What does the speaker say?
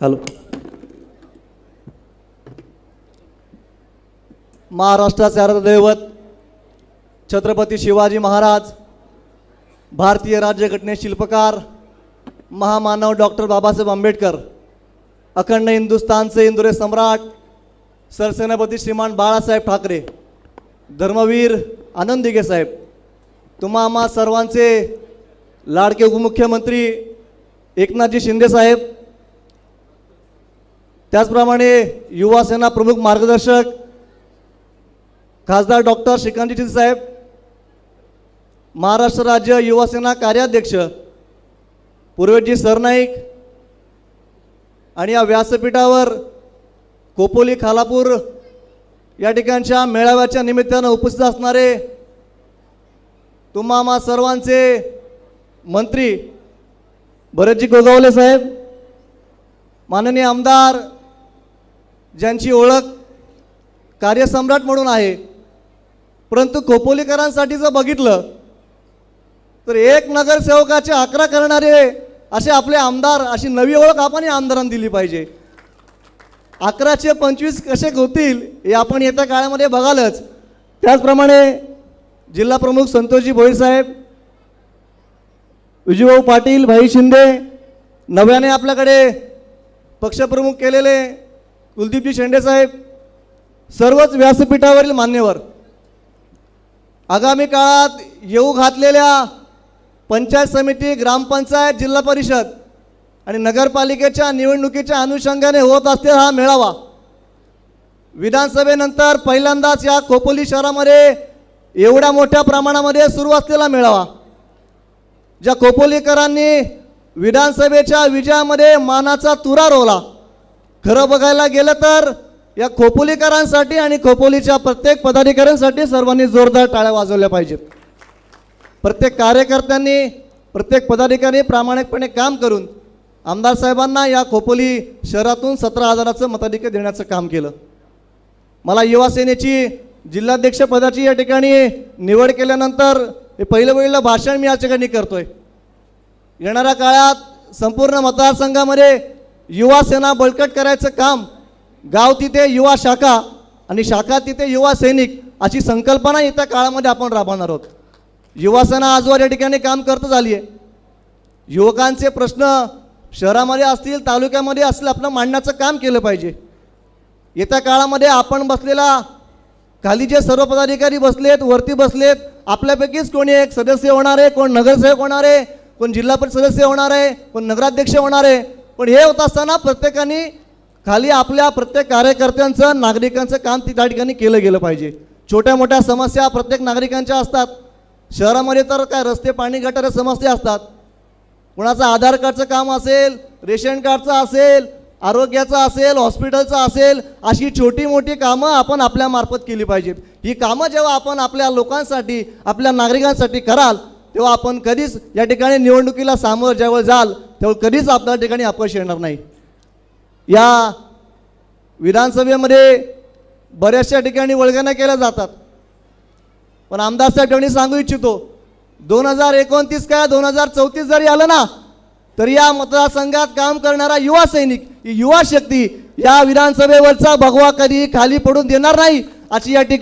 Hello महाराष्ट्राचे अर्धदैवत छत्रपती शिवाजी महाराज भारतीय राज्यघटने शिल्पकार महामानव डॉक्टर बाबासाहेब आंबेडकर अखंड हिंदुस्थानचे इंदुरे सम्राट सरसेनापती श्रीमान बाळासाहेब ठाकरे धर्मवीर आनंद दिघे साहेब तुम्हा आम्हा सर्वांचे लाडके उपमुख्यमंत्री एकनाथजी शिंदे साहेब त्याचप्रमाणे युवा सेना प्रमुख मार्गदर्शक खासदार डॉक्टर श्रीकांतजी साहेब महाराष्ट्र राज्य युवा सेना कार्याध्यक्ष पूर्वेजी सरनाईक आणि या व्यासपीठावर कोपोली खालापूर या ठिकाणच्या मेळाव्याच्या निमित्तानं उपस्थित असणारे तुम्हा सर्वांचे मंत्री भरतजी गोगावले साहेब माननीय आमदार ज्यांची ओळख कार्यसम्राट म्हणून आहे परंतु खोपोलीकरांसाठी जर बघितलं तर एक नगरसेवकाचे अकरा करणारे असे आपले आमदार अशी नवी ओळख आपण या आमदारांना दिली पाहिजे. अकराचे पंचवीस कसे होतील हे आपण येत्या काळामध्ये बघालच. त्याचप्रमाणे जिल्हा प्रमुख संतोषजी भोईर साहेब विजयभाऊ पाटील भाई शिंदे नव्याने आपल्याकडे पक्षप्रमुख केलेले कुलदीपजी शेंडे साहेब सर्वच व्यासपीठावरील मान्यवर आगामी काळात येऊ घातलेल्या पंचायत समिती ग्रामपंचायत जिल्हा परिषद आणि नगरपालिकेच्या निवडणुकीच्या अनुषंगाने होत असलेला हा मेळावा विधानसभेनंतर पहिल्यांदाच या खोपोली शहरामध्ये एवढ्या मोठ्या प्रमाणामध्ये सुरू असलेला मेळावा ज्या खोपोलीकरांनी विधानसभेच्या विजयामध्ये मानाचा तुरा रोवला. खरं बघायला गेलं तर या खोपोलीकरांसाठी आणि खोपोलीच्या प्रत्येक पदाधिकाऱ्यांसाठी सर्वांनी जोरदार टाळ्या वाजवल्या पाहिजेत. प्रत्येक कार्यकर्त्यांनी प्रत्येक पदाधिकारी प्रामाणिकपणे काम करून आमदार साहेबांना या खोपोली शहरातून सतरा हजाराचं मताधिक्य देण्याचं काम केलं. मला युवा सेनेची जिल्हाध्यक्ष पदाची या ठिकाणी निवड केल्यानंतर हे पहिलं पहिलं भाषण मी या ठिकाणी करतोय. येणाऱ्या काळात संपूर्ण मतदारसंघामध्ये युवा सेना बळकट करायचं काम गाव तिथे युवा शाखा आणि शाखा तिथे युवा सैनिक अशी संकल्पना येत्या काळामध्ये आपण राबवणार आहोत. युवासेना आजवर या ठिकाणी काम करत आली आहे युवकांचे प्रश्न शहरामध्ये असतील तालुक्यामध्ये असतील आपलं मांडण्याचं काम केलं पाहिजे. येत्या काळामध्ये आपण बसलेला खाली जे सर्व पदाधिकारी बसलेत वरती बसलेत आपल्यापैकीच कोणी एक सदस्य होणार आहे कोण नगरसेवक होणार आहे कोण जिल्हा परिषद सदस्य होणार आहे कोण नगराध्यक्ष होणार आहे पण हे होत असताना प्रत्येकाने खाली आपल्या प्रत्येक कार्यकर्त्यांचं नागरिकांचं काम त्या ठिकाणी केलं गेलं पाहिजे. छोट्या मोठ्या समस्या प्रत्येक नागरिकांच्या असतात. शहरामध्ये तर काय रस्ते पाणी गटार समस्या असतात. कुणाचं आधार कार्डचं काम असेल रेशन कार्डचं असेल आरोग्याचं असेल हॉस्पिटलचं असेल अशी छोटी मोठी कामं आपण आपल्यामार्फत केली पाहिजेत. ही कामं जेव्हा आपण आपल्या लोकांसाठी आपल्या नागरिकांसाठी कराल तेव्हा आपण कधीच या ठिकाणी निवडणुकीला सामोरं जेव्हा जाल तेव्हा कधीच आपल्या ठिकाणी अपयश येणार नाही. या विधानसभेमध्ये बऱ्याचशा ठिकाणी वळगण्या केल्या जातात. पण आमदार साहेब ठिकाणी सांगू इच्छितो दोन हजार एकोणतीस काय दोन हजार चौतीस जरी आलं ना तरी या मतदारसंघात काम करणारा युवा सैनिक युवा शक्ती या विधानसभेवरचा भगवा कधी खाली पडून देणार नाही अशी या ठिकाणी